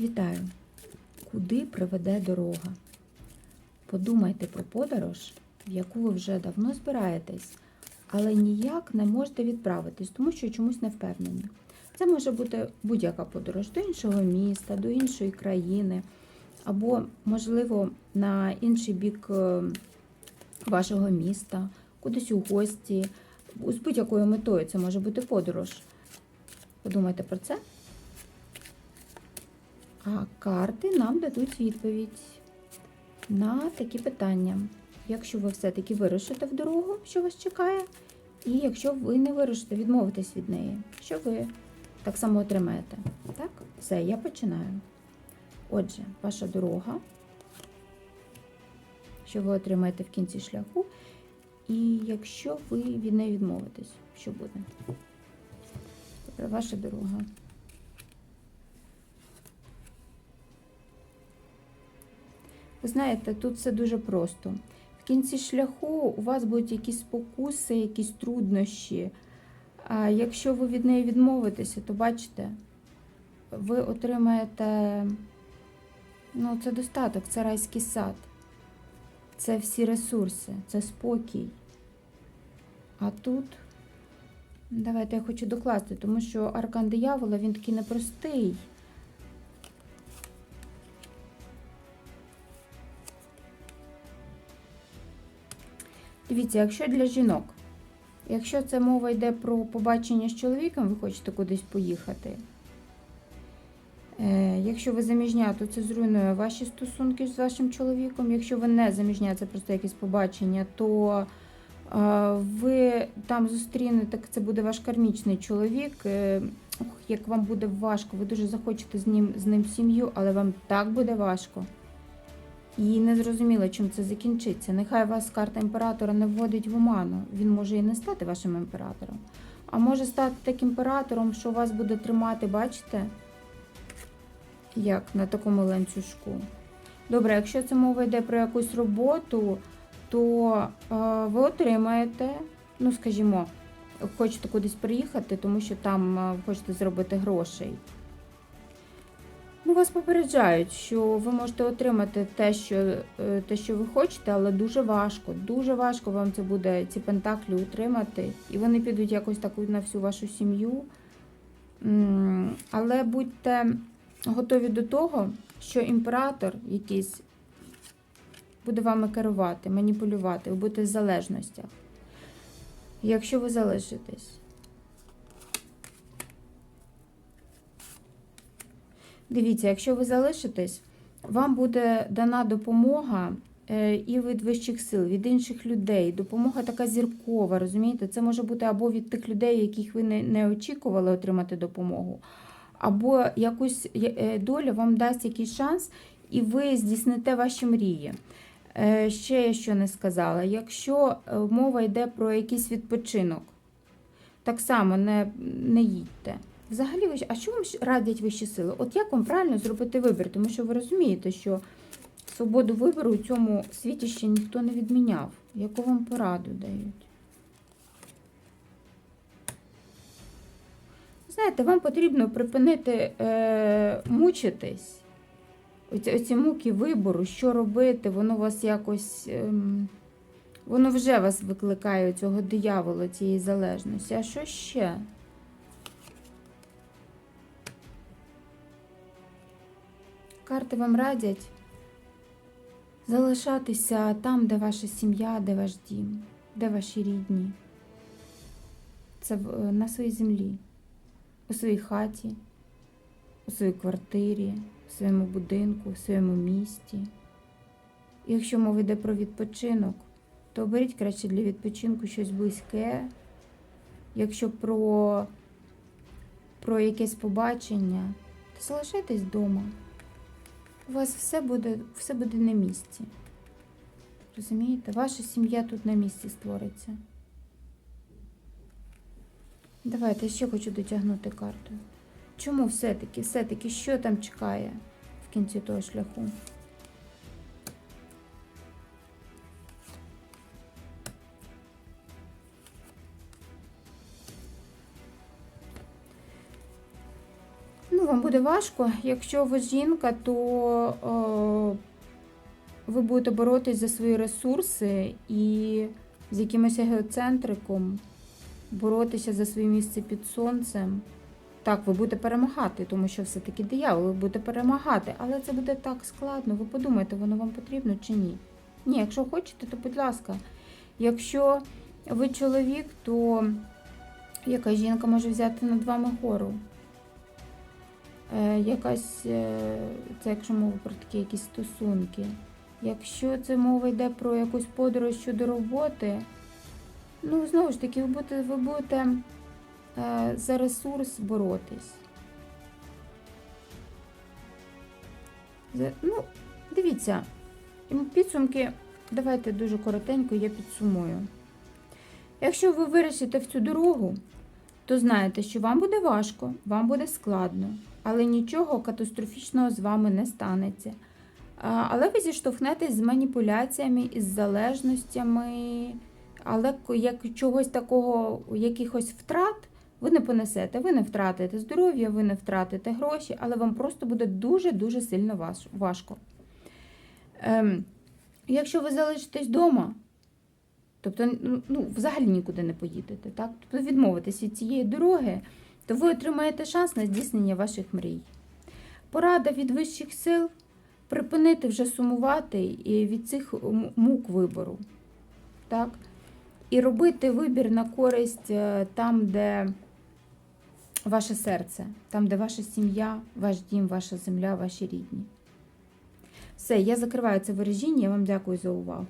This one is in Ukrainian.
Вітаю! Куди приведе дорога? Подумайте про подорож, в яку ви вже давно збираєтесь, але ніяк не можете відправитись, тому що чомусь не впевнені. Це може бути будь-яка подорож до іншого міста, до іншої країни, або, можливо, на інший бік е, вашого міста, кудись у гості, з будь-якою метою це може бути подорож. Подумайте про це. А карти нам дадуть відповідь на такі питання. Якщо ви все-таки вирушите в дорогу, що вас чекає, і якщо ви не вирушите, відмовитесь від неї, що ви так само отримаєте. Так? Все, я починаю. Отже, ваша дорога, що ви отримаєте в кінці шляху, і якщо ви від неї відмовитесь, що буде? Ваша дорога. Знаєте, тут все дуже просто. В кінці шляху у вас будуть якісь спокуси, якісь труднощі. А якщо ви від неї відмовитеся, то бачите, ви отримаєте ну, це достаток, це райський сад, це всі ресурси, це спокій. А тут, давайте я хочу докласти, тому що аркан диявола він такий непростий. Дивіться, якщо для жінок, якщо це мова йде про побачення з чоловіком, ви хочете кудись поїхати. Е, Якщо ви заміжня, то це зруйнує ваші стосунки з вашим чоловіком. Якщо ви не заміжня, це просто якесь побачення, то е, ви там зустрінете, це буде ваш кармічний чоловік. Е, як вам буде важко, ви дуже захочете з ним, з ним сім'ю, але вам так буде важко. І не зрозуміло, чим це закінчиться. Нехай вас карта імператора не вводить в оману. Він може і не стати вашим імператором. А може стати таким імператором, що вас буде тримати, бачите? Як на такому ланцюжку. Добре, якщо це мова йде про якусь роботу, то е, ви отримаєте, ну скажімо, хочете кудись приїхати, тому що там е, хочете зробити грошей. Вас попереджають, що ви можете отримати те, що, е, те, що ви хочете, але дуже важко. Дуже важко вам це буде ці пентаклі утримати. І вони підуть якось так на всю вашу сім'ю. Але будьте готові до того, що імператор якийсь буде вами керувати, маніпулювати, ви будете в залежностях. Якщо ви залишитесь. Дивіться, якщо ви залишитесь, вам буде дана допомога е, і від вищих сил, від інших людей. Допомога така зіркова, розумієте? Це може бути або від тих людей, яких ви не, очікували отримати допомогу, або якусь е, доля вам дасть якийсь шанс, і ви здійсните ваші мрії. Е, Ще я що не сказала. Якщо мова йде про якийсь відпочинок, так само не, не їдьте. Взагалі, а що вам радять вищі сили? От як вам правильно зробити вибір? Тому що ви розумієте, що свободу вибору у цьому світі ще ніхто не відміняв. Яку вам пораду дають? Знаєте, вам потрібно припинити е, мучитись. Оці, оці муки вибору, що робити, воно вас якось. Ем, воно вже вас викликає цього диявола, цієї залежності. А що ще? Карти вам радять залишатися там, де ваша сім'я, де ваш дім, де ваші рідні. Це на своїй землі, у своїй хаті, у своїй квартирі, у своєму будинку, у своєму місті. І якщо мова йде про відпочинок, то оберіть краще для відпочинку щось близьке. Якщо про, про якесь побачення, то залишайтесь вдома. У вас все буде, все буде на місці. Розумієте? Ваша сім'я тут на місці створиться. Давайте я ще хочу дотягнути карту. Чому все-таки, все-таки, що там чекає в кінці того шляху? Вам буде важко. Якщо ви жінка, то е, ви будете боротись за свої ресурси і з якимось егоцентриком боротися за своє місце під сонцем. Так, ви будете перемагати, тому що все-таки диявол, ви будете перемагати, але це буде так складно. Ви подумайте, воно вам потрібно чи ні. Ні, якщо хочете, то будь ласка. Якщо ви чоловік, то яка жінка може взяти над вами гору? Е, якась, е, це якщо мова про такі якісь стосунки. Якщо це мова йде про якусь подорож щодо роботи, ну знову ж таки, ви будете, ви будете е, за ресурс боротись. Ну, дивіться, підсумки, давайте дуже коротенько я підсумую. Якщо ви вирішите в цю дорогу, то знаєте, що вам буде важко, вам буде складно, але нічого катастрофічного з вами не станеться. Але ви зіштовхнетесь з маніпуляціями, із залежностями, але як чогось такого, якихось втрат ви не понесете. Ви не втратите здоров'я, ви не втратите гроші, але вам просто буде дуже-дуже сильно важко. Ем, якщо ви залишитесь вдома, тобто ну, взагалі нікуди не поїдете, так? тобто відмовитесь від цієї дороги, то ви отримаєте шанс на здійснення ваших мрій. Порада від вищих сил припинити вже сумувати від цих мук вибору. Так? І робити вибір на користь е, там, де ваше серце, там, де ваша сім'я, ваш дім, ваша земля, ваші рідні. Все, я закриваю це вираження. Я вам дякую за увагу.